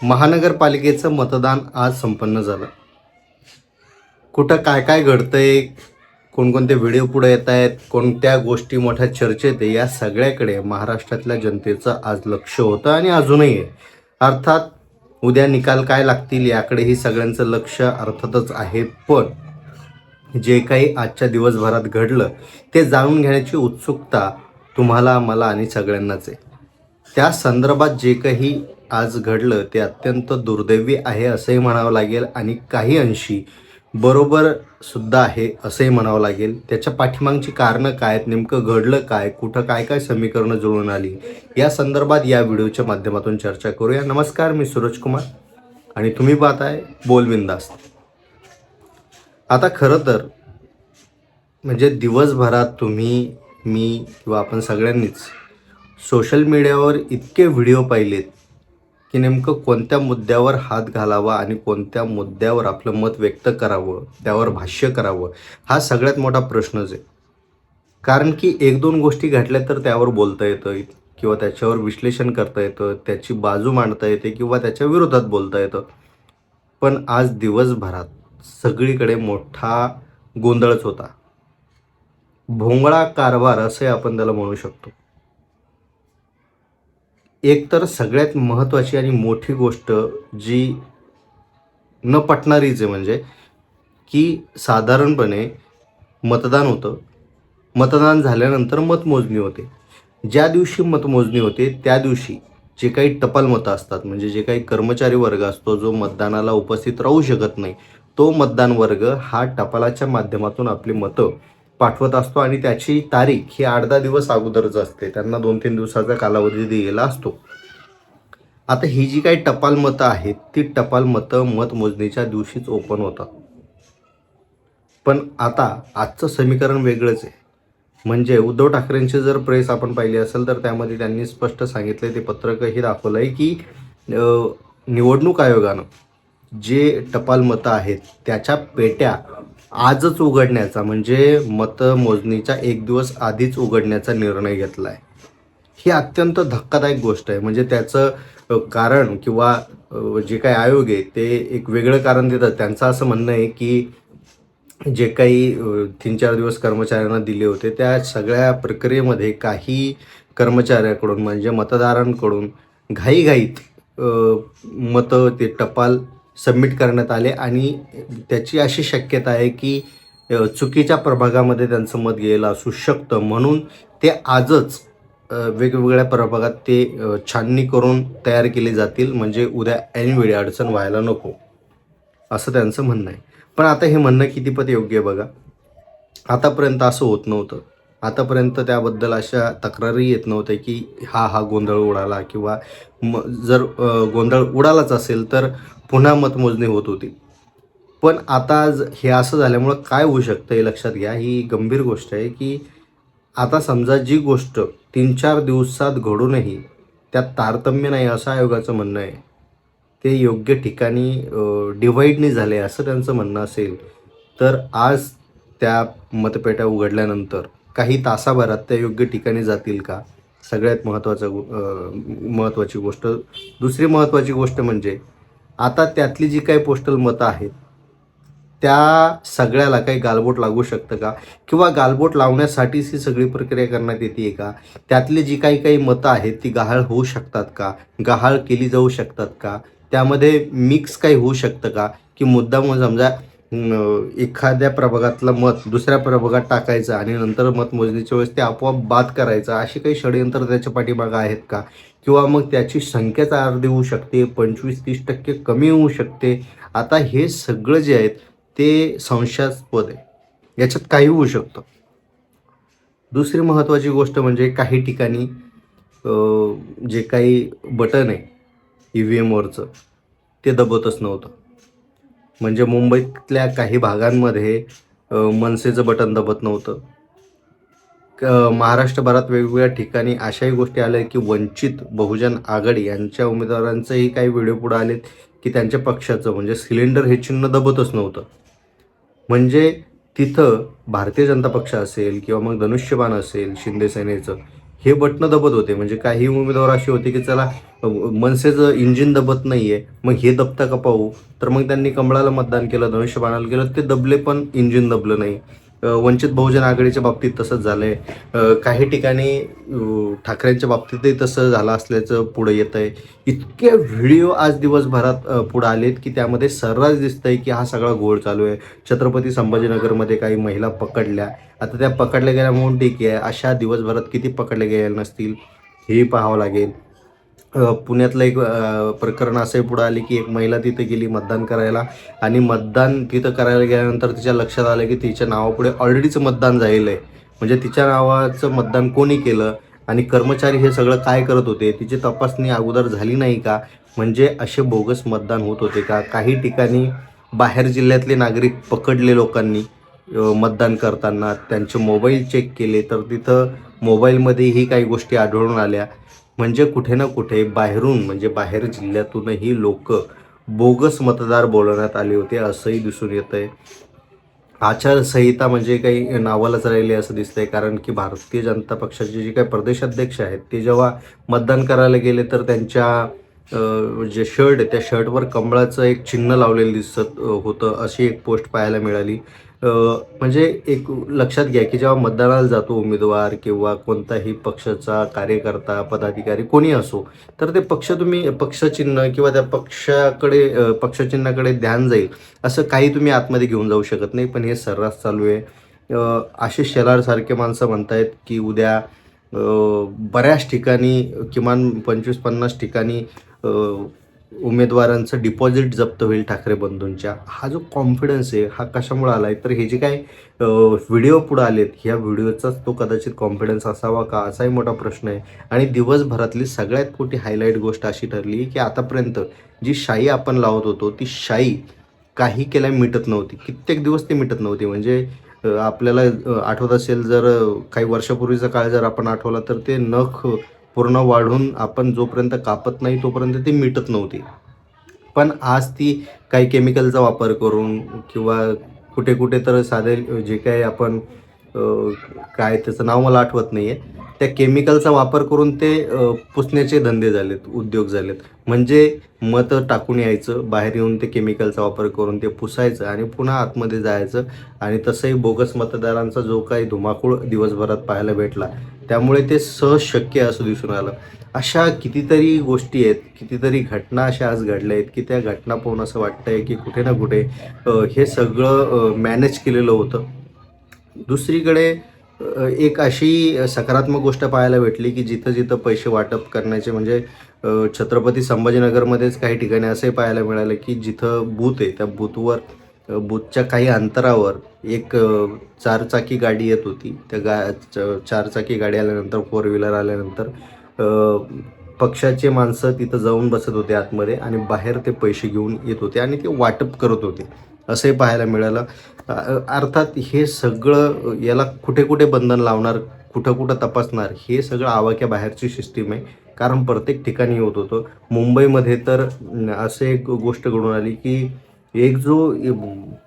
महानगरपालिकेचं मतदान आज संपन्न झालं. कुठं काय काय घडतंय कोणकोणते व्हिडिओ पुढे येत आहेत कोणत्या गोष्टी मोठ्या चर्चेत आहे या सगळ्याकडे महाराष्ट्रातल्या जनतेचं आज लक्ष होतं आणि अजूनही आहे. अर्थात उद्या निकाल काय लागतील याकडेही सगळ्यांचं लक्ष अर्थातच आहे पण जे काही आजच्या दिवसभरात घडलं ते जाणून घेण्याची उत्सुकता तुम्हाला मला आणि सगळ्यांनाच आहे. त्या संदर्भात जे काही आज घडलं ते अत्यंत दुर्दैवी आहे असंही म्हणावं लागेल आणि काही अंशी बरोबर सुद्धा आहे असंही म्हणावं लागेल. त्याच्या पाठीमागची कारणं काय आहेत? नेमकं घडलं काय? कुठं काय काय समीकरणं जुळून आली? या संदर्भात या व्हिडिओच्या माध्यमातून चर्चा करूया. नमस्कार मी सूरज कुमार आणि तुम्ही पाहत आहे बिंदास्त. आता खरं तर म्हणजे दिवसभरात तुम्ही मी किंवा आपण सगळ्यांनीच सोशल मीडियावर इतके व्हिडिओ पाहिलेत की नेमकं कोणत्या मुद्द्यावर हात घालावा आणि कोणत्या मुद्द्यावर आपलं मत व्यक्त करावं त्यावर भाष्य करावं हा सगळ्यात मोठा प्रश्नच आहे. कारण की एक दोन गोष्टी घडल्या तर त्यावर बोलता येतं किंवा त्याच्यावर विश्लेषण करता येतं त्याची बाजू मांडता येते किंवा त्याच्या विरोधात बोलता येतं. पण आज दिवसभरात सगळीकडे मोठा गोंधळच होता. भोंगळा कारभार असे आपण त्याला म्हणू शकतो. एक तर सगळ्यात महत्त्वाची आणि मोठी गोष्ट जी न पटणारीच आहे म्हणजे की साधारणपणे मतदान होतं. मतदान झाल्यानंतर मतमोजणी होते. ज्या दिवशी मतमोजणी होते त्या दिवशी जे काही टपाल मतं असतात म्हणजे जे काही कर्मचारी वर्ग असतो जो मतदानाला उपस्थित राहू शकत नाही तो मतदान वर्ग हा टपालाच्या माध्यमातून आपली मतं पाठवत असतो आणि त्याची तारीख ही आठ दहा दिवस अगोदरच असते. त्यांना दोन तीन दिवसाचा कालावधी दिलेला असतो. आता ही जी काही टपाल मतं आहेत ती टपाल मतं मतमोजणीच्या दिवशीच ओपन होतात. पण आता आजचं समीकरण वेगळंच आहे. म्हणजे उद्धव ठाकरेंची जर प्रेस आपण पाहिली असेल तर त्यामध्ये त्यांनी स्पष्ट सांगितलं ते पत्रकही दाखवलं आहे की निवडणूक आयोगानं जे टपाल मतं आहेत त्याच्या पेट्या आजच उघडण्याचा म्हणजे मतमोजणीच्या एक दिवस आधीच उघडण्याचा निर्णय घेतला आहे ही अत्यंत धक्कादायक गोष्ट आहे. म्हणजे त्याचं कारण किंवा जे काही आयोग आहे ते एक वेगळं कारण देतात. त्यांचं असं म्हणणं आहे की जे काही तीन चार दिवस कर्मचाऱ्यांना दिले होते त्या सगळ्या प्रक्रियेमध्ये काही कर्मचाऱ्याकडून म्हणजे मतदारांकडून घाईघाईत मतं ते टपाल सबमिट करण्यात आले आणि त्याची अशी शक्यता आहे की चुकीच्या प्रभागामध्ये त्यांचं मत गेलं असू शकतं. म्हणून ते आजच वेगवेगळ्या प्रभागात ते छाननी करून तयार केले जातील. म्हणजे उद्या ऐनवेळी अडचण व्हायला नको. असं त्यांचं म्हणणं आहे. पण आता हे म्हणणं कितीपत योग्य आहे बघा. आतापर्यंत असं होत नव्हतं. आतापर्यंत त्याबद्दल अशा तक्रारी येत नव्हत्या की हा हा गोंधळ उडाला किंवा म जर गोंधळ उडालाच असेल तर पुन्हा मतमोजणी होत होती. पण आता हे असं झाल्यामुळं काय होऊ शकतं हे लक्षात घ्या. ही गंभीर गोष्ट आहे की आता समजा जी गोष्ट तीन चार दिवसात घडूनही त्यात तारतम्य नाही असं आयोगाचं म्हणणं आहे. ते योग्य ठिकाणी डिवाईडनी झाले असं त्यांचं म्हणणं असेल तर आज त्या मतपेट्या उघडल्यानंतर काही तासाभरात त्या योग्य ठिकाणी जातील का? सगळ्यात महत्त्वाचं महत्त्वाची गोष्ट. दुसरी महत्त्वाची गोष्ट म्हणजे आता त्यातली जी काही पोस्टल मतं आहेत त्या सगळ्याला काही गालबोट लागू शकतं का? किंवा गालबोट लावण्यासाठीच ही सगळी प्रक्रिया करण्यात येते का? त्यातली जी काही काही मतं आहेत ती गहाळ होऊ शकतात का? गहाळ केली जाऊ शकतात का? त्यामध्ये मिक्स काही होऊ शकतं का? की मुद्दाम समजा एखाद्या प्रभागातलं मत दुसऱ्या प्रभागात टाकायचं आणि नंतर मतमोजणीच्या वेळेस ते आपोआप बाद करायचं अशी काही षडयंत्र त्याच्या पाठीमागं आहेत का? किंवा मग त्याची संख्याच अर्धी होऊ शकते पंचवीस तीस टक्के कमी होऊ शकते. आता हे सगळं जे आहेत ते संशयास्पद आहे. याच्यात काही होऊ शकतं. दुसरी महत्त्वाची गोष्ट म्हणजे काही ठिकाणी जे काही बटन आहे ई व्ही एमवरचं ते दबतच नव्हतं. म्हणजे मुंबईतल्या काही भागांमध्ये मनसेचं बटन दबत नव्हतं. महाराष्ट्रभरात वेगवेगळ्या ठिकाणी अशाही गोष्टी आल्या की वंचित बहुजन आघाडी यांच्या उमेदवारांचंही काही व्हिडिओ पुढे आलेत की त्यांच्या पक्षाचं. म्हणजे सिलेंडर हे चिन्ह दबतच नव्हतं. म्हणजे तिथं भारतीय जनता पक्ष असेल किंवा मग धनुष्यबाण असेल शिंदे सेनेचं हे बटणं दबत होते. म्हणजे काही उमेदवार असे होते की चला मनसेचं इंजिन दबत नाहीये मग हे दबता का पाहू? तर मग त्यांनी कमळाला मतदान केलं धनुष्यबाणाला केलं ते दबले पण इंजिन दबलं नाही. वंचित बहुजन आघाडीच्या बाबतीत तसंच झालंय. आहे काही ठिकाणी ठाकरेंच्या बाबतीतही तसं झालं असल्याचं पुढं येत आहे इतके व्हिडिओ आज दिवसभरात पुढं पुढे आलेत की त्यामध्ये सर्रास दिसतंय की हा सगळा घोळ चालू आहे. छत्रपती संभाजीनगरमध्ये काही महिला पकडल्या. आता त्या पकडल्या गेल्या म्हणून ठीक आहे. अशा दिवसभरात किती पकडल्या गेल्या नसतील हे पाहावं लागेल. पुण्यातलं एक प्रकरण असंही पुढं आले की एक महिला तिथे गेली मतदान करायला आणि मतदान तिथं करायला गेल्यानंतर तिच्या लक्षात आलं की तिच्या नावापुढे ऑलरेडीचं मतदान झालेलं आहे. म्हणजे तिच्या नावाचं मतदान कोणी केलं आणि कर्मचारी हे सगळं काय करत होते तिची तपासणी अगोदर झाली नाही का? म्हणजे असे बोगस मतदान होत होते का? काही ठिकाणी बाहेर जिल्ह्यातले नागरिक पकडले लोकांनी मतदान करताना त्यांचे मोबाईल चेक केले तर तिथं मोबाईलमध्येही काही गोष्टी आढळून आल्या. म्हणजे कुठे ना कुठे बाहेरून म्हणजे बाहेर जिल्ह्यातूनही लोक बोगस मतदार बोलवण्यात आले होते असंही दिसून येत आहे आचारसंहिता म्हणजे काही नावालाच राहिली असं दिसतंय कारण की भारतीय जनता पक्षाचे जे काही प्रदेशाध्यक्ष आहेत ते जेव्हा मतदान करायला गेले तर त्यांच्या जे शर्ट आहे त्या शर्टवर कमळाचं एक चिन्ह लावलेलं दिसत होतं अशी एक पोस्ट पाहायला मिळाली. म्हणजे एक लक्षात घ्या की जेव्हा मतदानाला जातो उमेदवार किंवा कोणताही पक्षाचा कार्यकर्ता पदाधिकारी कोणी असो तर ते पक्ष तुम्ही पक्षचिन्ह किंवा त्या पक्षाकडे पक्षचिन्हाकडे ध्यान जाईल. असं काही तुम्ही आतमध्ये घेऊन जाऊ शकत नाही पण हे सर्रास चालू आहे. आशिष शेलारसारखे माणसं म्हणतायत की उद्या बऱ्याच ठिकाणी किमान पंचवीस पन्नास ठिकाणी उमेदवारांचं डिपॉझिट जप्त होईल ठाकरे बंधूंच्या. हा जो कॉन्फिडन्स आहे हा कशामुळे आला आहे तर हे जे काय व्हिडिओ पुढे आलेत ह्या व्हिडिओचाच तो कदाचित कॉन्फिडन्स असावा का? असाही मोठा प्रश्न आहे. आणि दिवसभरातली सगळ्यात मोठी हायलाईट गोष्ट अशी ठरली की आतापर्यंत जी शाई आपण लावत होतो ती शाई काही केल्या मिटत नव्हती. कित्येक दिवस ती मिटत नव्हती. म्हणजे आपल्याला आठवत असेल जर काही वर्षापूर्वीचा काळ जर आपण आठवला तर ते नख पूर्ण वाढून आपण जोपर्यंत कापत नाही तोपर्यंत ती मिटत नव्हती. पण आज ती काही केमिकलचा वापर करून किंवा कुठे कुठे तर साधे जे काही आपण काय त्याचं नाव मला आठवत नाही आहे त्या केमिकलचा वापर करून ते पुसण्याचे धंदे झालेत उद्योग झालेत. म्हणजे मतं टाकून यायचं बाहेर येऊन ते केमिकलचा वापर करून ते पुसायचं आणि पुन्हा आतमध्ये जायचं आणि तसंही बोगस मतदारांचा जो काही धुमाकूळ दिवसभरात पाहायला भेटला त्यामुळे ते सहज शक्य असं दिसून आलं. अशा कितीतरी गोष्टी आहेत कितीतरी घटना अशा आज घडल्या आहेत की त्या घटना पाहून असं वाटतंय की कुठे ना कुठे हे सगळं मॅनेज केलेलं होतं. दुसरीकडे एक अशी सकारात्मक गोष्ट पाहायला भेटली की जिथं जिथं पैसे वाटप करण्याचे म्हणजे छत्रपती संभाजीनगरमध्येच काही ठिकाणी असंही पाहायला मिळालं की जिथं बूथ आहे त्या बूथवर बुथच्या काही अंतरावर एक चारचाकी गाडी येत होती. त्या गा च- चारचाकी गाडी आल्यानंतर फोर व्हीलर आल्यानंतर पक्षाचे माणसं तिथं जाऊन बसत होते आतमध्ये आणि बाहेर ते पैसे घेऊन येत होते आणि ते वाटप करत होते. असंही पाहायला मिळालं. अर्थात हे सगळं याला कुठे कुठे बंधन लावणार कुठं कुठं तपासणार हे सगळं आवाक्या बाहेरची सिस्टीम आहे. कारण प्रत्येक ठिकाणी होत होतं. मुंबईमध्ये तर असे एक गोष्ट घडून आली की एक जो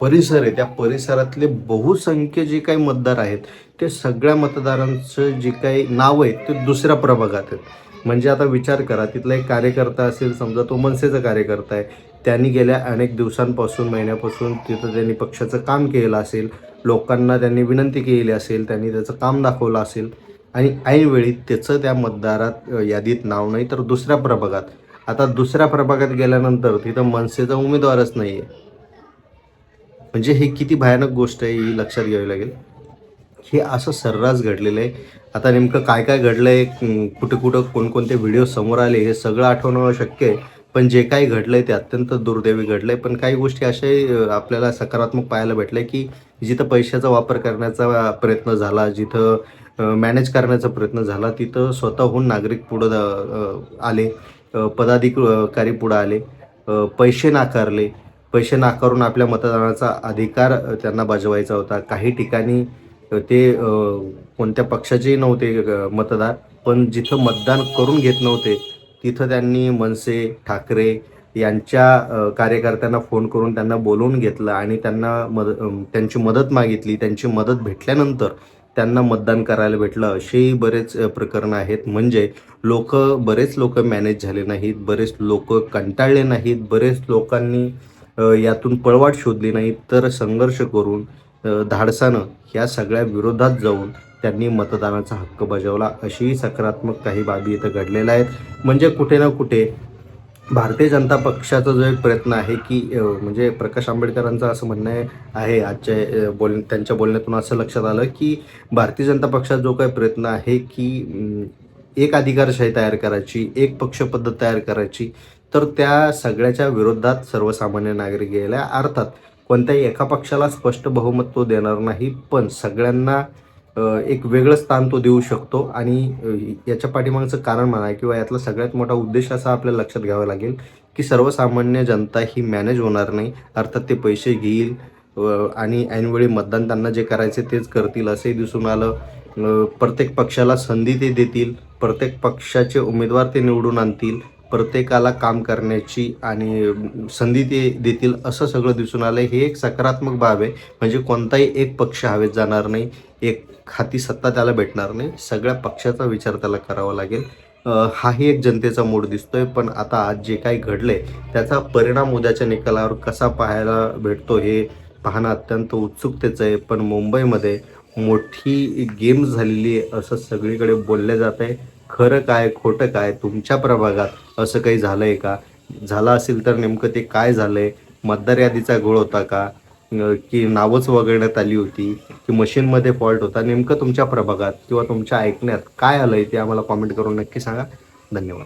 परिसर आहे त्या परिसरातले बहुसंख्य जे काही मतदार आहेत ते सगळ्या मतदारांचं जे काही नाव आहे ते दुसऱ्या प्रभागात आहेत. म्हणजे आता विचार करा तिथला एक कार्यकर्ता असेल समजा तो मनसेचा कार्यकर्ता आहे त्यांनी गेल्या अनेक दिवसांपासून महिन्यापासून तिथं त्यांनी पक्षाचं काम केलं असेल लोकांना त्यांनी विनंती केली असेल त्यांनी त्याचं काम दाखवलं असेल आणि ऐनवेळी त्याचं त्या मतदारात यादीत नाव नाही तर दुसऱ्या प्रभागात. आता दुसऱ्या प्रभागात गेल्यानंतर तिथं मनसेचा उमेदवारच नाही आहे म्हणजे हे किती भयानक गोष्ट आहे ही लक्षात घ्यावी लागेल. हे असं सर्रास घडलेलं आहे. आता नेमकं काय काय घडलं आहे कुठं कुठं कोणकोणते व्हिडिओ समोर आले हे सगळं आठवणं शक्य आहे. पण जे काही घडलं आहे ते अत्यंत दुर्दैवी घडलं आहे पण काही गोष्टी अशाही आपल्याला सकारात्मक पाहायला भेटल्या की जिथं पैशाचा वापर करण्याचा प्रयत्न झाला जिथं मॅनेज करण्याचा प्रयत्न झाला तिथं स्वतःहून नागरिक पुढं आले. पदाधिकारी पुढं आले पैसे नाकारले. पैसे नाकारून आपल्या मतदानाचा अधिकार त्यांना बजवायचा होता. काही ठिकाणी ते कोणत्या पक्षाचेही नव्हते मतदार. पण जिथं मतदान करून घेत नव्हते तिथं त्यांनी मनसे ठाकरे यांच्या कार्यकर्त्यांना फोन करून त्यांना बोलवून घेतलं आणि त्यांना मद त्यांची मदत मागितली. त्यांची मदत भेटल्यानंतर त्यांना मतदान करायला भेटलं. असेही बरेच प्रकरणं आहेत. म्हणजे लोक बरेच लोक मॅनेज झाले नाहीत. बरेच लोक कंटाळले नाहीत. बरेच लोकांनी यातून पळवाट शोधली नाही तर संघर्ष करून धाडसानं या सगळ्या विरोधात जाऊन त्यांनी मतदानाचा हक्क बजावला. अशीही सकारात्मक काही बाबी इथं घडलेल्या आहेत. म्हणजे कुठे ना कुठे भारतीय जनता पक्षाचा जो एक प्रयत्न आहे की म्हणजे प्रकाश आंबेडकरांचं असं म्हणणं आहे- आजच्या बोल त्यांच्या बोलण्यातून असं लक्षात आलं की भारतीय जनता पक्षाचा जो काही प्रयत्न आहे की एक अधिकारशाही तयार करायची एक पक्षपद्धत तयार करायची तर त्या सगळ्याच्या विरोधात सर्वसामान्य नागरिक गेल्या अर्थात कोणत्याही एका पक्षाला स्पष्ट बहुमत तो देणार नाही पण सगळ्यांना एक वेगळं स्थान तो देऊ शकतो आणि याच्या पाठीमागचं कारण म्हणा किंवा यातला सगळ्यात मोठा उद्देश असा आपल्याला लक्षात घ्यावा लागेल की सर्वसामान्य जनता ही मॅनेज होणार नाही. अर्थात ते पैसे घेईल आणि ऐनवेळी मतदान त्यांना जे करायचे तेच करतील असंही दिसून आलं. प्रत्येक पक्षाला संधी ते देतील प्रत्येक पक्षाचे उमेदवार ते निवडून आणतील. प्रत्येकाला काम करण्याची आणि संधी ते देतील असं सगळं दिसून आलं हे एक सकारात्मक बाब आहे. म्हणजे कोणताही एक पक्ष हवेत जाणार नाही. एक हाती सत्ता त्याला भेटणार नाही. सगळ्या पक्षाचा विचार त्याला करावा लागेल. हाही एक जनतेचा मूड दिसतोय. पण आता आज जे काही घडले त्याचा परिणाम उद्याच्या निकालावर कसा पाहायला भेटतो हे पाहणं अत्यंत उत्सुकतेचं आहे. पण मुंबईमध्ये मोठी गेम झालेली आहे असं सगळीकडे बोललं जात आहे. खरं काय खोटं काय तुमच्या प्रभागात असं काही झालं आहे का? झालं असेल तर नेमकं ते काय झालं आहे मतदार यादीचा घोळ होता का? की नावच वगळण्यात आली होती की मशीनमध्ये फॉल्ट होता? नेमकं तुमच्या प्रभागात किंवा तुमच्या ऐकण्यात काय आलं आहे ते आम्हाला कॉमेंट करून नक्की सांगा. धन्यवाद.